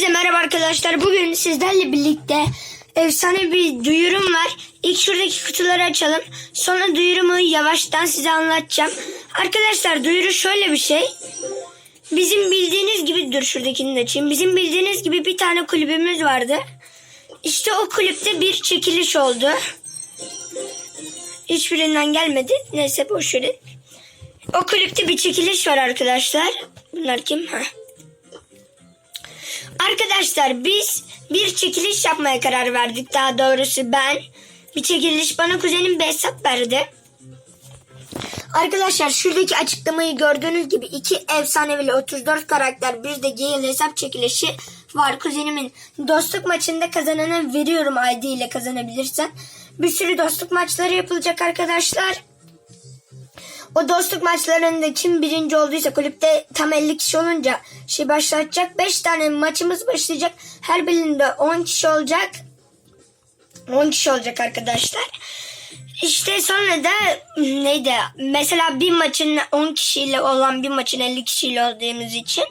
Hepinize merhaba arkadaşlar. Bugün sizlerle birlikte efsane bir duyurum var. İlk şuradaki kutuları açalım. Sonra duyurumu yavaştan size anlatacağım. Arkadaşlar duyuru şöyle bir şey. Bizim bildiğiniz gibi dur şuradakini de açayım. Bizim bildiğiniz gibi bir tane kulübümüz vardı. İşte o kulüpte bir çekiliş oldu. Hiçbirinden gelmedi. Neyse boş verin. O kulüpte bir çekiliş var arkadaşlar. Bunlar kim? Heh. Arkadaşlar biz bir çekiliş yapmaya karar verdik. Daha doğrusu ben bir çekiliş bana kuzenim bir hesap verdi. Arkadaşlar şuradaki açıklamayı gördüğünüz gibi iki efsanevi 34 karakter bir de Gale hesap çekilişi var. Kuzenimin dostluk maçında kazanana veriyorum ID ile kazanabilirsen. Bir sürü dostluk maçları yapılacak arkadaşlar. O dostluk maçlarında kim birinci olduysa kulüpte tam 50 kişi olunca şey başlatacak. 5 tane maçımız başlayacak. Her birinde 10 kişi olacak. 10 kişi olacak arkadaşlar. İşte sonra da neydi? Mesela bir maçın 10 kişiyle olan bir maçın 50 kişiyle olduğumuz için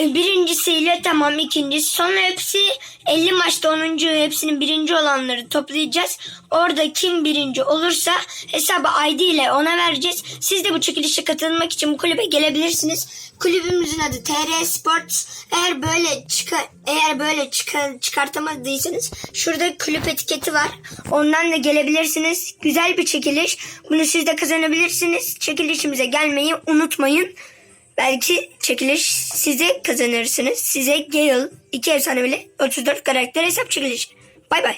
birincisiyle tamam ikincisi sonra hepsi 50 maçta 10. hepsinin birinci olanları toplayacağız. Orada kim birinci olursa hesabı ID ile ona vereceğiz. Siz de bu çekilişe katılmak için bu kulübe gelebilirsiniz. Kulübümüzün adı TR Sports. Eğer böyle çıkar eğer böyle çıkar, çıkartamadıysanız şurada kulüp etiketi var. Ondan da gelebilirsiniz. Güzel bir çekiliş. Bunu siz de kazanabilirsiniz. Çekilişimize gelmeyi unutmayın. Belki çekiliş size kazanırsınız. Size Gale 2 efsane bile 34 karakter hesap çekiliş. Bay bay.